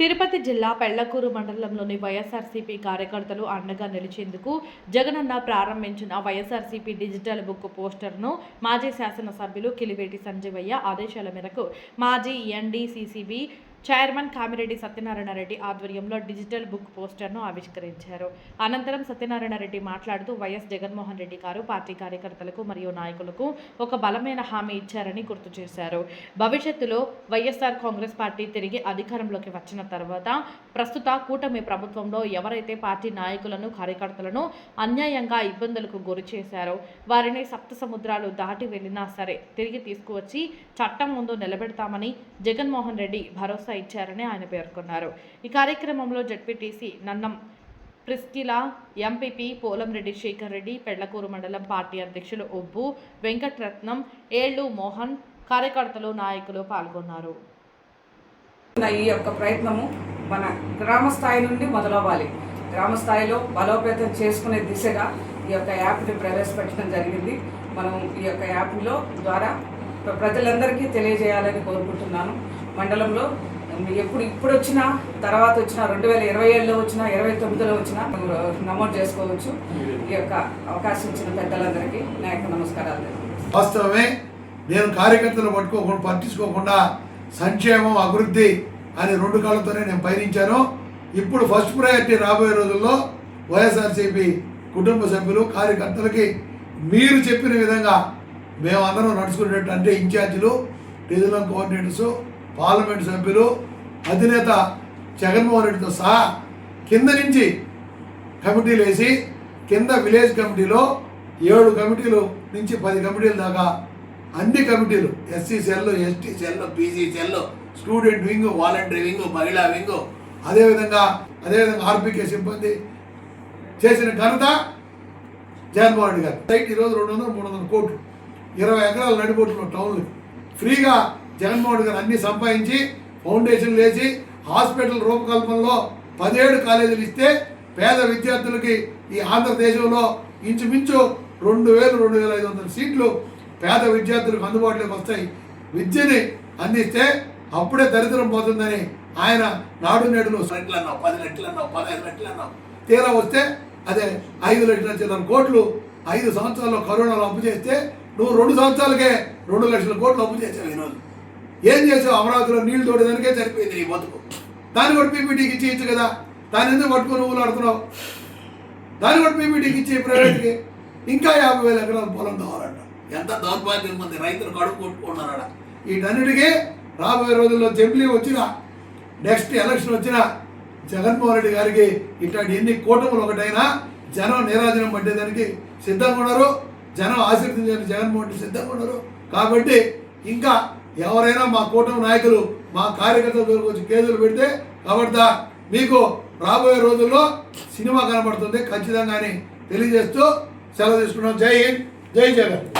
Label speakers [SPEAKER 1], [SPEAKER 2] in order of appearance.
[SPEAKER 1] తిరుపతి జిల్లా పెళ్ళకూరు మండలంలోని వైఎస్ఆర్సీపీ కార్యకర్తలు అండగా నిలిచేందుకు జగనన్న ప్రారంభించిన వైఎస్ఆర్సీపీ డిజిటల్ బుక్ పోస్టర్ను మాజీ శాసనసభ్యులు కిలివేటి సంజీవయ్య ఆదేశాల మేరకు మాజీ ఎన్డీసీసీబీ చైర్మన్ కామిరెడ్డి సత్యనారాయణ రెడ్డి ఆధ్వర్యంలో డిజిటల్ బుక్ పోస్టర్ను ఆవిష్కరించారు. అనంతరం సత్యనారాయణ రెడ్డి మాట్లాడుతూ వైఎస్ జగన్మోహన్ రెడ్డి గారు పార్టీ కార్యకర్తలకు మరియు నాయకులకు ఒక బలమైన హామీ ఇచ్చారని గుర్తు చేశారు. భవిష్యత్తులో వైఎస్ఆర్ కాంగ్రెస్ పార్టీ తిరిగి అధికారంలోకి వచ్చిన తర్వాత ప్రస్తుత కూటమి ప్రభుత్వంలో ఎవరైతే పార్టీ నాయకులను కార్యకర్తలను అన్యాయంగా ఇబ్బందులకు గురి చేశారో వారిని సప్త సముద్రాలు దాటి వెళ్ళినా సరే తిరిగి తీసుకువచ్చి చట్టం ముందు నిలబెడతామని జగన్మోహన్ రెడ్డి భరోసా ఇచ్చారని ఆయన పేర్కొన్నారు. ఈ కార్యక్రమంలో జడ్పీటీసీ నన్నం ప్రిస్కిలా ఎంపీపీ పోలంరెడ్డి శేఖర్ రెడ్డి పెళ్ళకూరు మండలం పార్టీ అధ్యక్షులు ఒబ్బు వెంకటరత్నం ఏళ్ళు మోహన్ కార్యకర్తలు నాయకులు పాల్గొన్నారు.
[SPEAKER 2] ఈ యొక్క ప్రయత్నము మన గ్రామ స్థాయి నుండి మొదలవ్వాలి. గ్రామ స్థాయిలో బలోపేతం చేసుకునే దిశగా ఈ యొక్క యాప్ని ప్రవేశపెట్టడం జరిగింది. మనం ఈ యొక్క యాప్లో ద్వారా ప్రజలందరికీ తెలియజేయాలని కోరుకుంటున్నాను. మండలంలో ఎప్పుడు ఇప్పుడు వచ్చినా తర్వాత వచ్చినా రెండు వేల ఇరవై ఏడులో వచ్చినా ఇరవై తొమ్మిదిలో వచ్చినా నమోదు చేసుకోవచ్చు. ఈ యొక్క అవకాశం ఇచ్చిన పెద్దలందరికీ నా యొక్క నమస్కారాలు
[SPEAKER 3] వాస్తవమే నేను కార్యకర్తలు పట్టుకోకుండా పట్టించుకోకుండా సంక్షేమం అభివృద్ధి అని రెండు కాళ్ళతోనే నేను పయనించాను. ఇప్పుడు ఫస్ట్ ప్రయారిటీ రాబోయే రోజుల్లో వైఎస్ఆర్సీపీ కుటుంబ సభ్యులు కార్యకర్తలకి మీరు చెప్పిన విధంగా మేమందరం నడుచుకునేటట్టు అంటే ఇన్ఛార్జీలు రీజనల్ కోఆర్డినేటర్సు పార్లమెంట్ సభ్యులు అధినేత జగన్మోహన్ రెడ్డితో సహా కింద నుంచి కమిటీలు వేసి కింద విలేజ్ కమిటీలో ఏడు కమిటీలు నుంచి పది కమిటీల దాకా అన్ని కమిటీలు SC cell ST cell PG cell student wing voluntary wing మహిళా వింగ్ అదేవిధంగా అదేవిధంగా ఆర్పీకే సిబ్బంది చేసిన ఘనత జగన్మోహన్ రెడ్డి గారు. సైట్ ఈరోజు రెండు వందలు మూడు వందల కోట్లు. ఇరవై ఎకరాలు నడిపోతున్న టౌన్లు. ఫ్రీగా జగన్మోహన్ రెడ్డి గారు అన్ని సంపాదించి ఫౌండేషన్లు వేసి హాస్పిటల్ రూపకల్పనలో పదిహేడు కాలేజీలు ఇస్తే పేద విద్యార్థులకి ఈ ఆంధ్రదేశంలో ఇంచుమించు రెండు వేలు రెండు వేల ఐదు వందల సీట్లు పేద విద్యార్థులకు అందుబాటులోకి వస్తాయి. విద్యని అందిస్తే అప్పుడే దరిద్రం పోతుందని ఆయన నాడు నేడులో రెట్లు అన్నావు పది రెట్లు అన్నావు పదహైదు రెట్లు అన్నావు తీరా వస్తే అదే ఐదు లక్షల చిల్లర కోట్లు ఐదు సంవత్సరాల్లో కరోనాలో అప్పు చేస్తే నువ్వు రెండు సంవత్సరాలకే రెండు లక్షల కోట్లు అప్పు చేసావు ఏం చేసావు? అమరావతిలో నీళ్ళు తోడేదానికే సరిపోయింది నీ బతుకు. దాన్ని కూడా పీపీటీకి ఇచ్చేయచ్చు కదా. దాన్ని ఎందుకు పట్టుకుని నువ్వులు దాన్ని కూడా పీపీటీకి ఇచ్చి ప్రైవేట్కి. ఇంకా యాభై వేల ఎకరాల పొలం కావాలంట. ఎంత దౌర్భాగ్యం ఉంది రైతులు కడుపు కొట్టుకున్నారట వీటన్నిటికీ రాబోయే రోజుల్లో జంబ్లీ వచ్చినా నెక్స్ట్ ఎలక్షన్ వచ్చినా జగన్మోహన్ రెడ్డి గారికి ఇట్లాంటి ఎన్ని కూటములు ఒకటైనా జనం నీరాజనం పట్టేదానికి సిద్ధంగా ఉన్నారు. జనం ఆశీర్వదించడానికి జగన్మోహన్ రెడ్డి సిద్ధంగా ఉన్నారు. కాబట్టి ఇంకా ఎవరైనా మా కూటమి నాయకులు మా కార్యకర్తల దగ్గరకు వచ్చి కేసులు పెడితే కాబట్టి మీకు రాబోయే రోజుల్లో సినిమా కనబడుతుంది ఖచ్చితంగా అని తెలియజేస్తూ సెలవు తీసుకున్నాం. జై హింద్. జై జగన్.